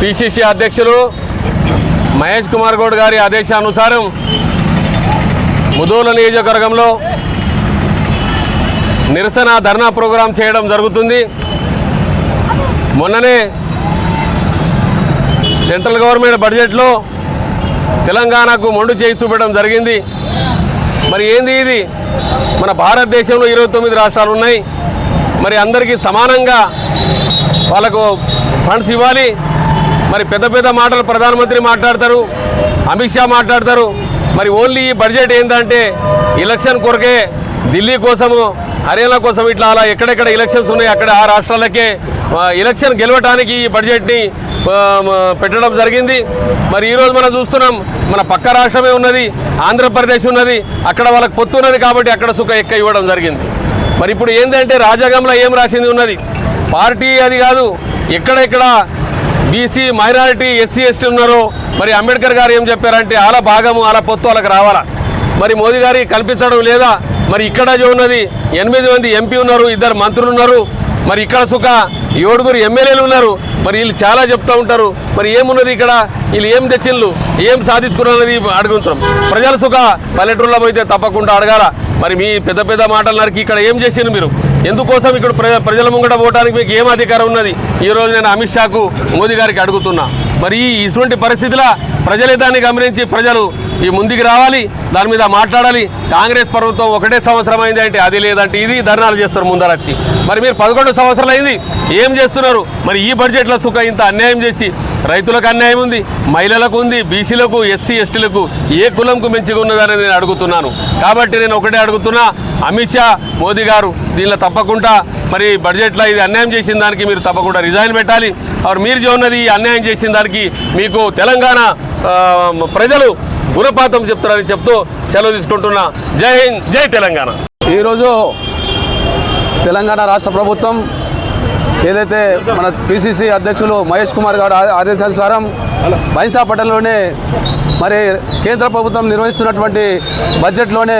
PCC అధ్యక్షులు మహేష్ కుమార్ గౌడ్ గారి ఆదేశానుసారం ముదూల నియోజకవర్గంలో నిరసన ధర్నా ప్రోగ్రాం చేయడం జరుగుతుంది. మొన్ననే సెంట్రల్ గవర్నమెంట్ బడ్జెట్లో తెలంగాణకు మొండు చేయి చూపడం జరిగింది. మరి ఏంది ఇది? మన భారతదేశంలో ఇరవై తొమ్మిది రాష్ట్రాలు ఉన్నాయి. మరి అందరికీ సమానంగా వాళ్ళకు ఫండ్స్ ఇవ్వాలి. మరి పెద్ద పెద్ద మాటలు ప్రధానమంత్రి మాట్లాడతారు అమిత్ షా మాట్లాడతారు. మరి ఓన్లీ ఈ బడ్జెట్ ఏంటంటే ఎలక్షన్ కొరకే ఢిల్లీ కోసము హర్యానా కోసం ఇట్లా అలా ఎక్కడెక్కడ ఎలక్షన్స్ ఉన్నాయి అక్కడ ఆ రాష్ట్రాలకే ఎలక్షన్ గెలవటానికి ఈ బడ్జెట్ని పెట్టడం జరిగింది. మరి ఈరోజు మనం చూస్తున్నాం మన పక్క రాష్ట్రమే ఉన్నది ఆంధ్రప్రదేశ్ ఉన్నది అక్కడ వాళ్ళకి పొత్తు ఉన్నది కాబట్టి అక్కడ సుఖ ఎక్క ఇవ్వడం జరిగింది. మరి ఇప్పుడు ఏంటంటే రాజ్యాంగంలో ఏం రాసింది ఉన్నది? పార్టీ అది కాదు ఎక్కడెక్కడ బీసీ మైనారిటీ ఎస్సీ ఎస్టీ ఉన్నారు. మరి అంబేద్కర్ గారు ఏం చెప్పారంటే అలా భాగము అలా పొత్తు వాళ్ళకి రావాలా? మరి మోదీ గారి కల్పించడం లేదా? మరి ఇక్కడ ఉన్నది ఎనిమిది మంది ఎంపీ ఉన్నారు ఇద్దరు మంత్రులు ఉన్నారు. మరి ఇక్కడ సుఖ ఏడుగురు ఎమ్మెల్యేలు ఉన్నారు. మరి వీళ్ళు చాలా చెప్తూ ఉంటారు. మరి ఏమున్నది ఇక్కడ? వీళ్ళు ఏం తెచ్చిళ్ళు ఏం సాధించుకున్నది అడుగుతున్నాం. ప్రజల సుఖ పల్లెటూరులో పోయితే తప్పకుండా అడగాల. మరి మీ పెద్ద పెద్ద మాటలు నరికి ఇక్కడ ఏం చేసిండ్రు మీరు? ఎందుకోసం ఇక్కడ ప్రజ ప్రజల ముంగట పోవడానికి మీకు ఏం అధికారం ఉన్నది? ఈ రోజు నేను అమిత్ షాకు మోదీ గారికి అడుగుతున్నా. మరి ఈ ఇటువంటి పరిస్థితిలో ప్రజలే దాన్ని గమనించి ప్రజలు ఈ ముందుకు రావాలి దాని మీద మాట్లాడాలి. కాంగ్రెస్ ప్రభుత్వం ఒకటే సంవత్సరం అయింది అంటే అది లేదంటే ఇది ధర్నాలు చేస్తారు ముందరచ్చి. మరి మీరు పదకొండు సంవత్సరాలు అయింది ఏం చేస్తున్నారు? మరి ఈ బడ్జెట్లో సుఖ ఇంత అన్యాయం చేసి రైతులకు అన్యాయం ఉంది మహిళలకు ఉంది బీసీలకు ఎస్సీ ఎస్టీలకు ఏ కులంకు మంచిగా ఉన్నదని నేను అడుగుతున్నాను. కాబట్టి నేను ఒకటే అడుగుతున్నా అమిత్ షా మోదీ గారు దీనిలో తప్పకుండా మరి బడ్జెట్లో ఇది అన్యాయం చేసిన దానికి మీరు తప్పకుండా రిజైన్ పెట్టాలి. మరి మీరు చూన్నది ఈ అన్యాయం చేసిన దానికి మీకు తెలంగాణ ప్రజలు గుణపాతం చెప్తారని చెప్తూ సెలవు తీసుకుంటున్నా జై హింద్ జై తెలంగాణ. ఈరోజు తెలంగాణ రాష్ట్ర ప్రభుత్వం ఏదైతే మన పిసిసి అధ్యక్షులు మహేష్ కుమార్ గారు ఆదేశానుసారం బైన్సా మరి కేంద్ర ప్రభుత్వం నిర్వహిస్తున్నటువంటి బడ్జెట్లోనే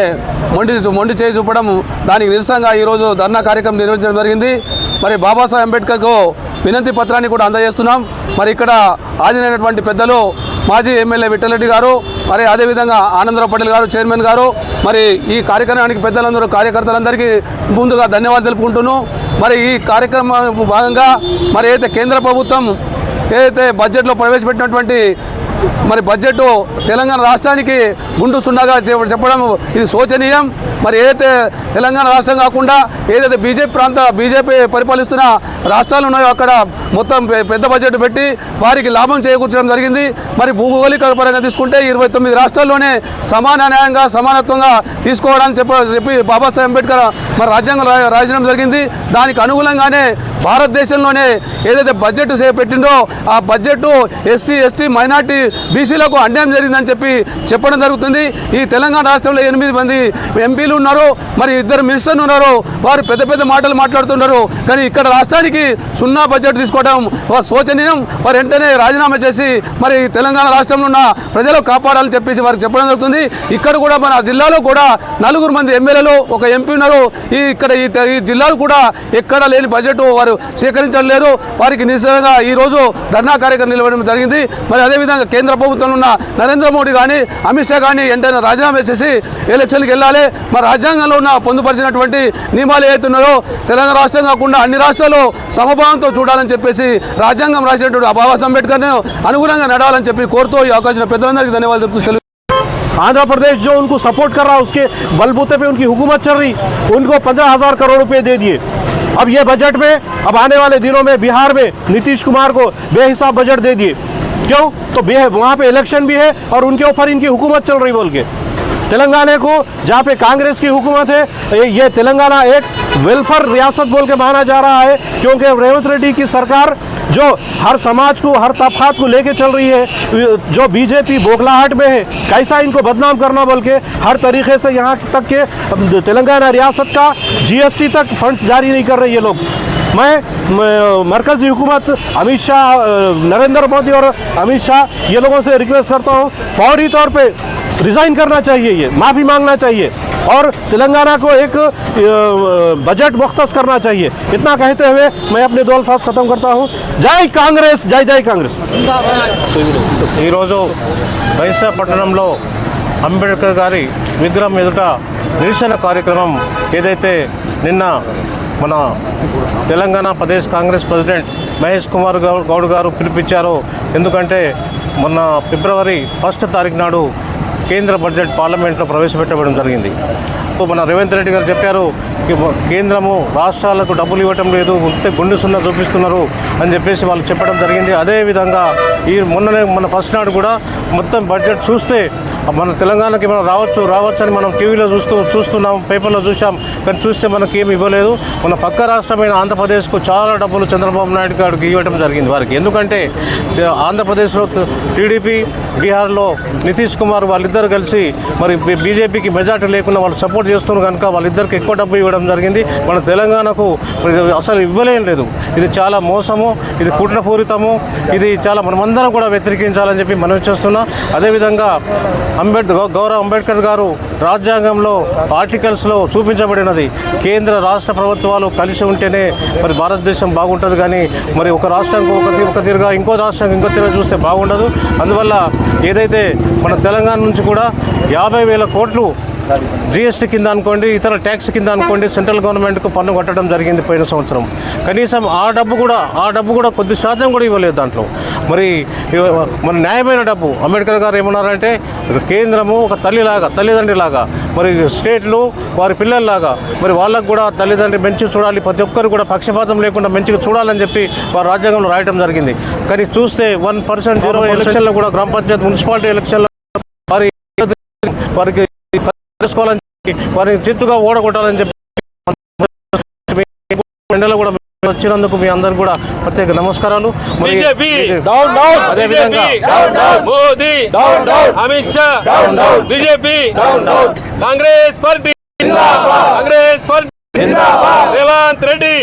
మొండి మొండి చేయి చూపడం దానికి నిరసనగా ఈరోజు ధర్నా కార్యక్రమం నిర్వహించడం జరిగింది. మరి బాబాసాహెబ్ అంబేద్కర్కు వినతి పత్రాన్ని కూడా అందజేస్తున్నాం. మరి ఇక్కడ హాజరైనటువంటి పెద్దలు మాజీ ఎమ్మెల్యే విఠలరెడ్డి గారు మరి అదేవిధంగా ఆనందరావు పటేల్ గారు చైర్మన్ గారు మరి ఈ కార్యక్రమానికి పెద్దలందరూ కార్యకర్తలందరికీ ముందుగా ధన్యవాదాలు తెలుపుకుంటున్నాను మరి ఈ కార్యక్రమం భాగంగా మరి ఏదైతే కేంద్ర ప్రభుత్వం ఏదైతే బడ్జెట్లో ప్రవేశపెట్టినటువంటి మరి బడ్జెట్ తెలంగాణ రాష్ట్రానికి గుండు సున్నాగా చెప్పడం ఇది శోచనీయం. మరి ఏదైతే తెలంగాణ రాష్ట్రం కాకుండా ఏదైతే బీజేపీ ప్రాంత బీజేపీ పరిపాలిస్తున్న రాష్ట్రాలు ఉన్నాయో అక్కడ మొత్తం పెద్ద బడ్జెట్ పెట్టి వారికి లాభం చేకూర్చడం జరిగింది. మరి భూగోళిక పరంగా తీసుకుంటే ఇరవై తొమ్మిది రాష్ట్రాల్లోనే సమాన న్యాయంగా సమానత్వంగా తీసుకోవడానికి చెప్ప చెప్పి బాబాసాహెబ్ అంబేద్కర్ మరి రాజ్యాంగం రా- రాయడం జరిగింది. దానికి అనుగుణంగానే భారతదేశంలోనే ఏదైతే బడ్జెట్ చేపెట్టిందో ఆ బడ్జెట్ ఎస్సీ ఎస్టీ మైనార్టీ బీసీలకు అన్యాయం జరిగిందని చెప్పి చెప్పడం జరుగుతుంది. ఈ తెలంగాణ రాష్ట్రంలో ఎనిమిది మంది ఎంపీలు ఉన్నారు మరి ఇద్దరు మినిస్టర్లు ఉన్నారు వారు పెద్ద పెద్ద మాటలు మాట్లాడుతున్నారు. కానీ ఇక్కడ రాష్ట్రానికి సున్నా బడ్జెట్ తీసుకోవడం వారు శోచనీయం. వారు వెంటనే రాజీనామా చేసి మరి తెలంగాణ రాష్ట్రంలో ఉన్న ప్రజలు కాపాడాలని చెప్పేసి వారికి చెప్పడం జరుగుతుంది. ఇక్కడ కూడా మన జిల్లాలో కూడా నలుగురు మంది ఎమ్మెల్యేలు ఒక ఎంపీ ఉన్నారు. ఈ ఇక్కడ ఈ జిల్లాలు కూడా ఎక్కడ లేని బడ్జెట్ వారు స్వీకరించలేరు వారికి నిశ్చయంగా ఈ రోజు ధర్నా కార్యక్రమం నిలవడం జరిగింది. మరి అదేవిధంగా కేంద్ర ప్రభుత్వంలో ఉన్న నరేంద్ర మోడీ కానీ అమిత్ షా కానీ వెంటనే రాజీనామా చేసి ఎలక్షన్కి వెళ్ళాలి. మరి రాజ్యాంగంలో ఉన్న పొందుపరిచినటువంటి నియమాలు ఏవైతే ఉన్నాయో తెలంగాణ రాష్ట్రం కాకుండా అన్ని రాష్ట్రాలు సమభావంతో చూడాలని చెప్పేసి రాజ్యాంగం రాసినటువంటి బాబాసాహెబ్ అంబేద్కర్ను అనుగుణంగా నడవాలని చెప్పి కోరుతూ ఈ అవకాశం పెద్దలందరికీ ధన్యవాదాలు చెప్తూ సెలవు आंध्र प्रदेश जो उनको सपोर्ट कर रहा है उसके बलबूते पे उनकी हुकूमत चल रही उनको पंद्रह हजार करोड़ रुपए दे दिए अब ये बजट में अब आने वाले दिनों में बिहार में नीतीश कुमार को बेहिसाब बजट दे दिए क्यों तो बे वहाँ पे इलेक्शन भी है और उनके ऊपर इनकी हुकूमत चल रही बोल के तेलंगाना को, जहाँ पे कांग्रेस की हुकूमत है, ये- तेलंगाना एक वेलफेयर रियासत बोल के माना जा रहा है, क्योंकि रेवंत रेड्डी की सरकार जो हर समाज को, हर तबकात को लेके चल रही है, जो बीजेपी बोखलाहट में है, कैसा इनको बदनाम करना बोल के हर तरीके से यहाँ तक के, तेलंगाना रियासत का जीएसटी तक फंड्स जारी नहीं कर रही ये लोग। मैं मरकजी हुकूमत, अमित शाह नरेंद्र मोदी और अमित शाह, ये लोगों से रिक्वेस्ट करता हूँ, फौरी तौर पे रिजाइन करना चाहिए ये माफ़ी मांगना चाहिए और तेलंगाना को एक अ, बजट मुख्तस करना चाहिए इतना कहते हुए मैं अपने दो अल्फाज ख़त्म करता हूँ जय कांग्रेस जय जय कांग्रेस ఈరోజు బైసా పట్టణంలో అంబేద్కర్ గారి విగ్రహం ఎదుట నిరసన కార్యక్రమం ఏదైతే నిన్న మన తెలంగాణ ప్రదేశ్ కాంగ్రెస్ ప్రెసిడెంట్ మహేష్ కుమార్ గౌ- గౌడ్ గారు పిలిపించారో ఎందుకంటే మొన్న ఫిబ్రవరి ఫస్ట్ తారీఖు నాడు కేంద్ర బడ్జెట్ పార్లమెంట్లో ప్రవేశపెట్టడం జరిగింది. సో మన రేవంత్ రెడ్డి గారు చెప్పారు కేంద్రము రాష్ట్రాలకు డబ్బులు ఇవ్వటం లేదు ఉంటే గుండె సున్నా చూపిస్తున్నారు అని చెప్పేసి వాళ్ళు చెప్పడం జరిగింది. అదేవిధంగా ఈ మొన్ననే మన ఫస్ట్ నాడు కూడా మొత్తం బడ్జెట్ చూస్తే మన తెలంగాణకి మనం రావచ్చు రావచ్చు అని మనం టీవీలో చూస్తూ చూస్తున్నాం పేపర్లో చూసాం కానీ చూస్తే మనకి ఏమి ఇవ్వలేదు. మన పక్క రాష్ట్రమైన ఆంధ్రప్రదేశ్కు చాలా డబ్బులు చంద్రబాబు నాయుడు గారికి ఇవ్వడం జరిగింది వారికి. ఎందుకంటే ఆంధ్రప్రదేశ్లో టీడీపీ బీహార్లో నితీష్ కుమార్ వాళ్ళిద్దరు కలిసి మరి బీజేపీకి మెజార్టీ లేకుండా వాళ్ళు సపోర్ట్ చేస్తున్నారు కనుక వాళ్ళిద్దరికి ఎక్కువ డబ్బు ఇవ్వడం జరిగింది. మన తెలంగాణకు అసలు ఇవ్వలేం లేదు. ఇది చాలా మోసము ఇది కుట్రపూరితము ఇది చాలా మనమందరం కూడా వ్యతిరేకించాలని చెప్పి మనం చేస్తున్నాం. అదేవిధంగా అంబేద్కర్ గౌరవ్ అంబేద్కర్ గారు రాజ్యాంగంలో ఆర్టికల్స్లో చూపించబడినది. కేంద్ర రాష్ట్ర ప్రభుత్వాలు కలిసి ఉంటేనే మరి భారతదేశం బాగుంటుంది కానీ మరి ఒక రాష్ట్రం ఒక ఒక తీరుగా ఇంకో రాష్ట్రం ఇంకో తీరుగా చూస్తే బాగుండదు. అందువల్ల ఏదైతే మన తెలంగాణ నుంచి కూడా యాభై వేల కోట్లు జిఎస్టీ కింద అనుకోండి ఇతర ట్యాక్స్ కింద అనుకోండి సెంట్రల్ గవర్నమెంట్కు పన్ను కట్టడం జరిగింది పోయిన సంవత్సరం. కనీసం ఆ డబ్బు కూడా ఆ డబ్బు కూడా కొద్ది శాతం కూడా ఇవ్వలేదు దాంట్లో. మరి మన న్యాయమైన డబ్బు. అంబేద్కర్ గారు ఏమన్నారంటే కేంద్రము ఒక తల్లిలాగా తల్లిదండ్రిలాగా మరి స్టేట్లు వారి పిల్లల్లాగా మరి వాళ్ళకు కూడా తల్లిదండ్రి మంచి చూడాలి ప్రతి ఒక్కరు కూడా పక్షపాతం లేకుండా మంచిగా చూడాలని చెప్పి వారు రాజ్యాంగంలో రాయడం జరిగింది. కానీ చూస్తే వన్ పర్సెంట్ జీరో ఎలక్షన్లో కూడా గ్రామ పంచాయతీ మున్సిపాలిటీ ఎలక్షన్లో వారి వారికి తెలుసుకోవాలని చెప్పి వారిని చిత్తుగా ఓడగొట్టాలని చెప్పి ఎండలో కూడా వచ్చినందుకు మీ అందరు కూడా ప్రత్యేక నమస్కారాలు. Amit Shah BJP Congress Congress party Revanth Reddy.